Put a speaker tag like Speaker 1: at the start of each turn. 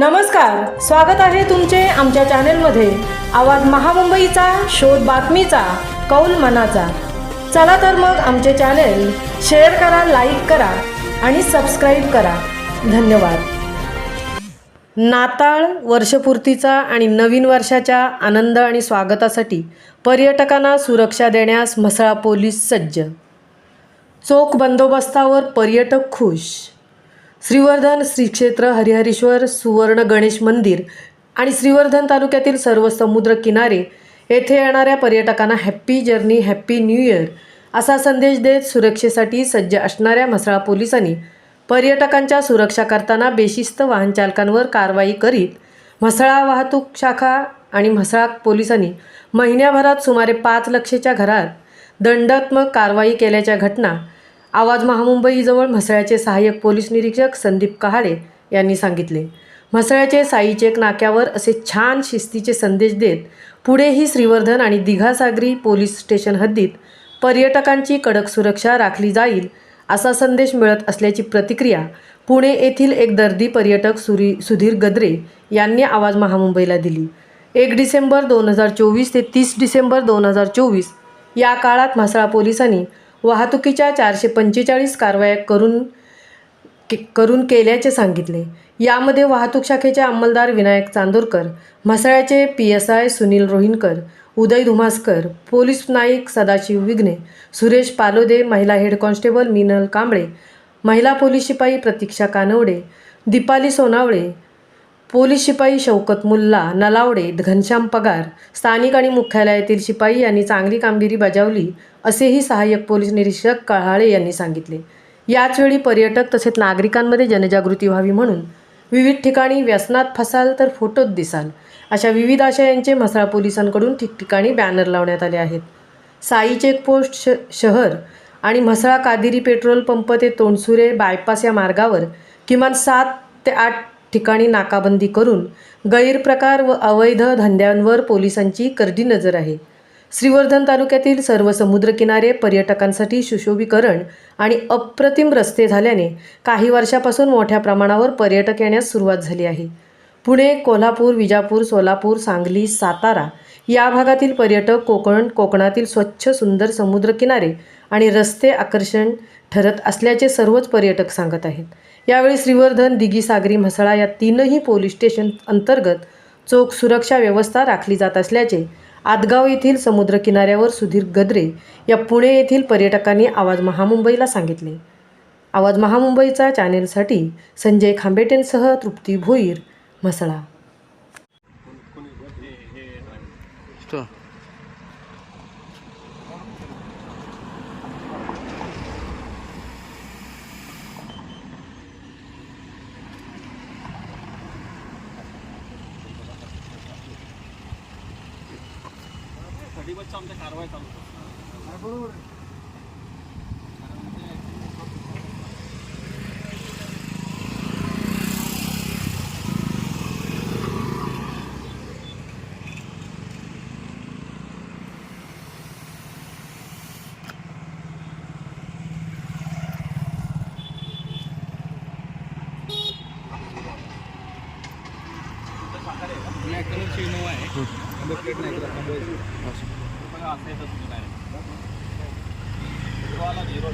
Speaker 1: नमस्कार स्वागत आहे तुमचे आमच्या चॅनेलमध्ये. आवाज महामुंबईचा शोध बातमीचा कौल मनाचा. चला तर मग आमचे चॅनेल शेअर करा लाईक करा आणि सबस्क्राईब करा. धन्यवाद. नाताळ वर्षपूर्तीचा आणि नवीन वर्षाच्या आनंद आणि स्वागतासाठी पर्यटकांना सुरक्षा देण्यास म्हसळा पोलीस सज्ज. चोख बंदोबस्तावर पर्यटक खुश. श्रीवर्धन श्रीक्षेत्र हरिहरेश्वर सुवर्ण गणेश मंदिर आणि श्रीवर्धन तालुक्यातील सर्व समुद्र किनारे येथे येणाऱ्या पर्यटकांना happy journey happy new year असा संदेश देत सुरक्षेसाठी सज्ज असणाऱ्या म्हसळा पोलिसांनी पर्यटकांच्या सुरक्षा करताना बेशिस्त वाहनचालकांवर कारवाई करीत म्हसळा वाहतूक शाखा आणि म्हसळा पोलिसांनी महिन्याभरात सुमारे पाच लक्षाच्या घरात दंडात्मक कारवाई केल्याच्या घटना आवाज महामुंबईजवळ म्हसळ्याचे सहाय्यक पोलीस निरीक्षक संदीप कहाडे यांनी सांगितले. म्हसळ्याचे साईचेक नाक्यावर असे छान शिस्तीचे संदेश देत पुढेही श्रीवर्धन आणि दिघासागरी पोलीस स्टेशन हद्दीत पर्यटकांची कडक सुरक्षा राखली जाईल असा संदेश मिळत असल्याची प्रतिक्रिया पुणे येथील एक दर्दी पर्यटक सुरी सुधीर गद्रे यांनी आवाज महामुंबईला दिली. एक डिसेंबर दोन हजार चोवीस ते तीस डिसेंबर दोन हजार चोवीस या काळात म्हसळा पोलिसांनी वाहतुकीच्या चारशे पंचेचाळीस कारवाया करून के करून केल्याचे सांगितले. यामध्ये वाहतूक शाखेचे अंमलदार Vinayak Chandorkar म्हसाळ्याचे P S I Sunil Rohinkar Uday Dhumaskar police Naik Sadashiv Vighne Suresh Palode महिला हेड कॉन्स्टेबल मिनल कांबळे महिला पोलीस शिपाई प्रतीक्षा कानवडे दीपाली सोनावळे पोलीस शिपाई शौकत मुल्ला नलावडे घनश्याम पगार स्थानिक आणि मुख्यालयातील शिपाई यांनी चांगली कामगिरी बजावली असेही सहाय्यक पोलीस निरीक्षक कळहाळे यांनी सांगितले. याचवेळी पर्यटक तसेच नागरिकांमध्ये जनजागृती व्हावी म्हणून विविध ठिकाणी व्यसनात फसाल तर फोटोत दिसाल अशा विविध आशयांचे म्हसळा पोलिसांकडून ठिकठिकाणी बॅनर लावण्यात आले आहेत. साई चेकपोस्ट श शहर आणि म्हसळा कादिरी पेट्रोल पंप ते तोंडसुरे बायपास या मार्गावर किमान सात ते आठ ठिकाणी नाकाबंदी करून गैरप्रकार व अवैध धंद्यांवर पोलिसांची करडी नजर आहे. श्रीवर्धन तालुक्यातील सर्व समुद्रकिनारे पर्यटकांसाठी सुशोभीकरण आणि अप्रतिम रस्ते झाल्याने काही वर्षापासून मोठ्या प्रमाणावर पर्यटक येण्यास सुरुवात झाली आहे. पुणे कोल्हापूर विजापूर सोलापूर सांगली सातारा या भागातील पर्यटक कोकण कोकणातील स्वच्छ सुंदर समुद्रकिनारे आणि रस्ते आकर्षण ठरत असल्याचे सर्वच पर्यटक सांगत आहेत. यावेळी श्रीवर्धन दिघी सागरी म्हसळा या तीनही पोलीस स्टेशन अंतर्गत चोख सुरक्षा व्यवस्था राखली जात असल्याचे आदगाव येथील समुद्रकिनाऱ्यावर सुधीर गद्रे या पुणे येथील पर्यटकांनी आवाज महामुंबईला सांगितले. आवाज महामुंबईचा चॅनेलसाठी Sanjay खांबेटेंसह Trupti Bhoir Mhasala. Ini kalau Cino ya, ambil kereta kereta kamu itu.
Speaker 2: तो
Speaker 3: झिरो